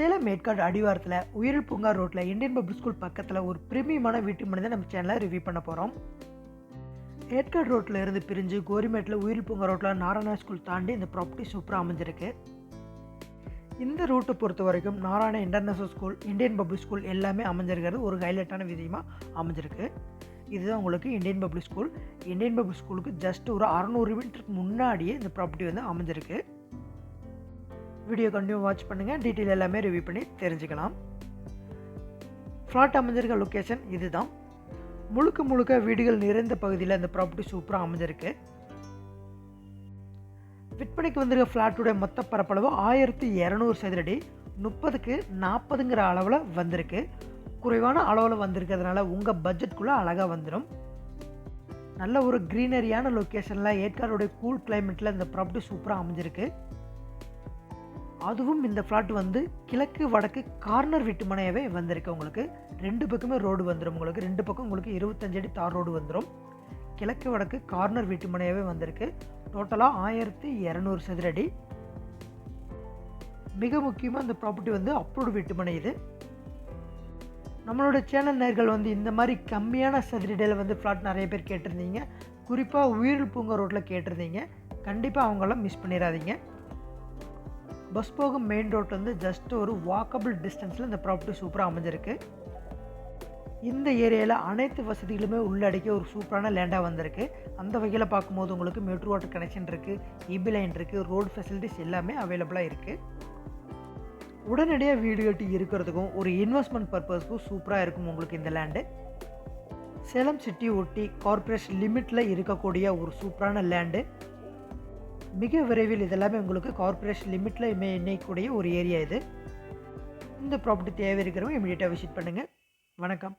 சேலம் மேற்காடு அடிவாரத்தில் உயிரில் பூங்கா ரோட்டில் இந்தியன் பப்ளிக் ஸ்கூல் பக்கத்தில் ஒரு பிரீமியமான வீட்டு மனிதன் நம்ம சேனலில் ரிவ்யூ பண்ண போகிறோம் ஏற்காடு ரோட்டில் இருந்து பிரிஞ்சு கோரிமேட்டில் உயிரில் பூங்கா ரோட்டில் நாராயணா ஸ்கூல் தாண்டி இந்த ப்ராப்பர்ட்டி சூப்பராக அமைஞ்சிருக்கு. இந்த ரூட்டை பொறுத்த வரைக்கும் Narayana international school Indian public school எல்லாமே அமைஞ்சிருக்கிறது ஒரு ஹைலைட்டான விஷயமாக அமைஞ்சிருக்கு. இதுதான் உங்களுக்கு Indian public school Indian public ஸ்கூலுக்கு ஜஸ்ட் ஒரு அறநூறு மீட்டருக்கு முன்னாடியே இந்த ப்ராப்பர்ட்டி வந்து அமைஞ்சிருக்கு. வீடியோ கண்டினியூ வாட்ச் பண்ணுங்கள் டீட்டெயில் எல்லாமே ரிவ்யூ பண்ணி தெரிஞ்சுக்கலாம். ஃப்ளாட் அமைஞ்சிருக்க லொக்கேஷன் இதுதான். முழுக்க முழுக்க வீடுகள் நிறைந்த பகுதியில் இந்த ப்ராப்பர்ட்டி சூப்பராக அமைஞ்சிருக்கு. விற்பனைக்கு வந்திருக்க ஃப்ளாட்டுடைய மொத்த பரப்பளவு ஆயிரத்தி இரநூறு சதுரடி முப்பதுக்கு நாற்பதுங்கிற அளவில் வந்திருக்கு. குறைவான அளவில் வந்திருக்கிறதுனால உங்கள் பட்ஜெட்குள்ளே அழகாக வந்துடும் நல்ல ஒரு க்ரீனரியான லொக்கேஷனில் ஏற்காடுடைய கூல் கிளைமேட்டில் இந்த ப்ராப்பர்ட்டி சூப்பராக அமைஞ்சிருக்கு. அதுவும் இந்த ஃப்ளாட் வந்து கிழக்கு வடக்கு கார்னர் வீட்டு மனையவே வந்திருக்கு உங்களுக்கு. ரெண்டு பக்கமே ரோடு வந்துடும் உங்களுக்கு. ரெண்டு பக்கம் உங்களுக்கு இருபத்தஞ்சு அடி தார் ரோடு வந்துடும் கிழக்கு வடக்கு கார்னர் வீட்டு மனையவே வந்திருக்கு டோட்டலாக ஆயிரத்தி இரநூறு சதுரடி மிக முக்கியமாக இந்த ப்ராப்பர்ட்டி வந்து அப்ரூவ்டு வீட்டு மனை இது. நம்மளோட சேனல் நேர்கள் வந்து இந்த மாதிரி கம்மியான சதுரடியில் வந்து ஃப்ளாட் நிறைய பேர் கேட்டிருந்தீங்க. குறிப்பாக உயிரில் பூங்கா ரோட்டில் கேட்டிருந்தீங்க. கண்டிப்பாக அவங்களாம் மிஸ் பண்ணிடாதீங்க. பஸ் போகும் மெயின் ரோட் வந்து ஜஸ்ட் ஒரு வாக்கபிள் டிஸ்டன்ஸில் இந்த ப்ராப்பர்ட்டி சூப்பராக அமைஞ்சிருக்கு. இந்த ஏரியாவில் அனைத்து வசதிகளுமே உள்ளடக்கிய ஒரு சூப்பரான லேண்டாக வந்திருக்கு. அந்த வகையில் பார்க்கும்போது உங்களுக்கு மெட்ரோ வாட்டர் கனெக்ஷன் இருக்குது இபி லைன் இருக்குது ரோடு ஃபெசிலிட்டிஸ் எல்லாமே அவைலபிளாக இருக்குது உடனடியாக வீடு கட்டி இருக்கிறதுக்கும் ஒரு இன்வெஸ்ட்மெண்ட் பர்பஸ்க்கும் சூப்பராக இருக்கும் உங்களுக்கு இந்த லேண்டு சேலம் சிட்டி ஒட்டி கார்ப்பரேஷன் லிமிட்டில் இருக்கக்கூடிய ஒரு சூப்பரான லேண்டு மிக விரைவில் இதெல்லாமே உங்களுக்கு கார்ப்பரேஷன் லிமிட்டில் இணையக்கூடிய ஒரு ஏரியா இது. இந்த ப்ராப்பர்ட்டி தேவை இருக்கிறவங்க இமீடியட்டாக விசிட் பண்ணுங்கள் வணக்கம்.